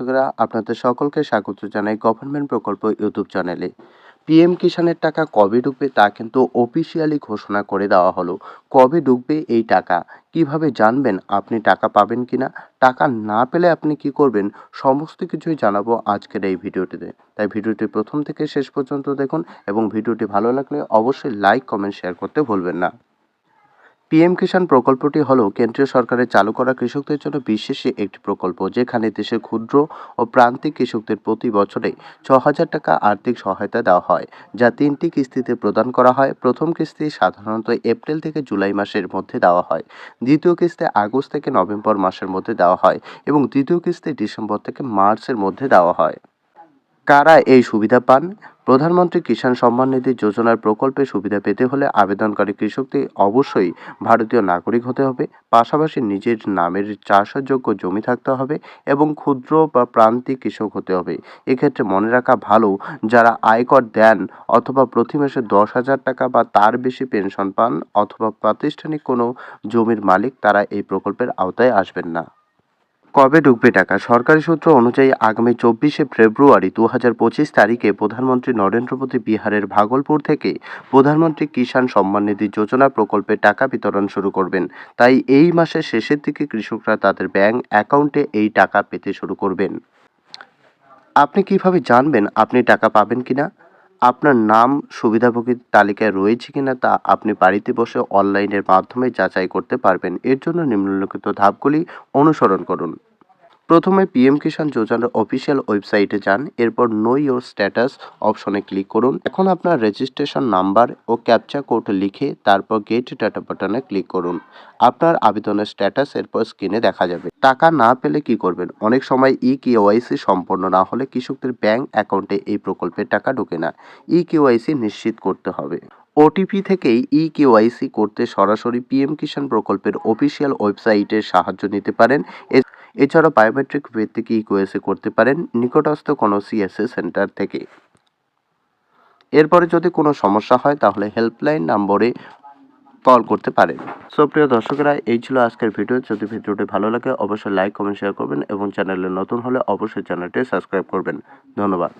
দর্শকরা, আপনাদের সকলকে স্বাগত জানাই গভর্নমেন্ট প্রকল্প ইউটিউব চ্যানেলে পিএম কিষাণের টাকা কবে ঢুকবে তা কিন্তু অফিসিয়ালি ঘোষণা করে দেওয়া হলো। কবে ঢুকবে এই টাকা? কীভাবে জানবেন আপনি টাকা পাবেন কিনা? টাকা না পেলে আপনি কি করবেন? সমস্ত কিছুই জানাব আজকের এই ভিডিওটিতে। তাই ভিডিওটি প্রথম থেকে শেষ পর্যন্ত দেখুন এবং ভিডিওটি ভালো লাগলে অবশ্যই লাইক কমেন্ট শেয়ার করতে ভুলবেন না। পিএম কিষাণ প্রকল্পটি হল কেন্দ্রীয় সরকারের চালু করা কৃষকদের জন্য বিশেষ একটি প্রকল্প, যেখানে দেশের ক্ষুদ্র ও প্রান্তিক কৃষকদের প্রতি বছরে ছ হাজার টাকা আর্থিক সহায়তা দেওয়া হয়, যা তিনটি কিস্তিতে প্রদান করা হয়। প্রথম কিস্তি সাধারণত এপ্রিল থেকে জুলাই মাসের মধ্যে দেওয়া হয়, দ্বিতীয় কিস্তি আগস্ট থেকে নভেম্বর মাসের মধ্যে দেওয়া হয় এবং তৃতীয় কিস্তি ডিসেম্বর থেকে মার্চের মধ্যে দেওয়া হয়। কারা এই সুবিধা পান? প্রধানমন্ত্রী কিষাণ সম্মান নিধি যোজনার প্রকল্পে সুবিধা পেতে হলে আবেদনকারী কৃষকদের অবশ্যই ভারতীয় নাগরিক হতে হবে। পাশাপাশি নিজের নামের চাষযোগ্য জমি থাকতে হবে এবং ক্ষুদ্র বা প্রান্তিক কৃষক হতে হবে। এক্ষেত্রে মনে রাখা ভালো, যারা আয়কর দেন অথবা প্রতি মাসে দশ হাজার টাকা বা তার বেশি পেনশন পান অথবা প্রাতিষ্ঠানিক কোনো জমির মালিক, তারা এই প্রকল্পের আওতায় আসবেন না। কবে ঢুকবে টাকা সরকারি সূত্র অনুযায়ী আগামী চব্বিশে ফেব্রুয়ারি দু হাজার পঁচিশ তারিখে প্রধানমন্ত্রী নরেন্দ্র মোদী বিহারের ভাগলপুর থেকে প্রধানমন্ত্রী কিষাণ সম্মান নিধি যোজনা প্রকল্পে টাকা বিতরণ শুরু করবেন। তাই এই মাসের শেষের দিকে কৃষকরা তাদের ব্যাংক অ্যাকাউন্টে এই টাকা পেতে শুরু করবেন। আপনি কীভাবে জানবেন আপনি টাকা পাবেন কিনা? আপনার নাম সুবিধাভোগীর তালিকায় রয়েছে কিনা তা আপনি বাড়িতে বসে অনলাইনের মাধ্যমে যাচাই করতে পারবেন। এর জন্য নিম্নলিখিত ধাপগুলি অনুসরণ করুন। প্রথমে পিএম কিষাণ যোজনার অফিসিয়াল ওয়েবসাইটে যান, এরপর নো ইয়োর স্ট্যাটাস অপশনে ক্লিক করুন। এখন আপনার রেজিস্ট্রেশন নাম্বার ও ক্যাপচা কোড লিখে তারপর গেট ডাটা বাটনে ক্লিক করুন। আপনার আবেদনের স্ট্যাটাস এরপর স্ক্রিনে দেখা যাবে। টাকা না পেলে কি করবেন? অনেক সময় ই কেওয়াইসি সম্পন্ন না হলে কৃষকদের ব্যাংক অ্যাকাউন্টে এই প্রকল্পের টাকা ঢোকে না। ই কেওয়াইসি নিশ্চিত করতে হবে। ওটিপি থেকেই ই কেওয়াইসি করতে সরাসরি পিএম কিষাণ প্রকল্পের অফিসিয়াল ওয়েবসাইটের সাহায্য নিতে পারেন। এছাড়াও বায়োমেট্রিক ভিত্তিক এ করতে পারেন নিকটস্থ কোনো সিএসএ সেন্টার থেকে। এরপরে যদি কোনো সমস্যা হয়, তাহলে হেল্পলাইন নম্বরে কল করতে পারেন। সো প্রিয় দর্শকেরা, এই ছিল আজকের ভিডিও যদি ভিডিওটি ভালো লাগে, অবশ্যই লাইক কমেন্ট শেয়ার করবেন এবং চ্যানেলে নতুন হলে অবশ্যই চ্যানেলটি সাবস্ক্রাইব করবেন। ধন্যবাদ।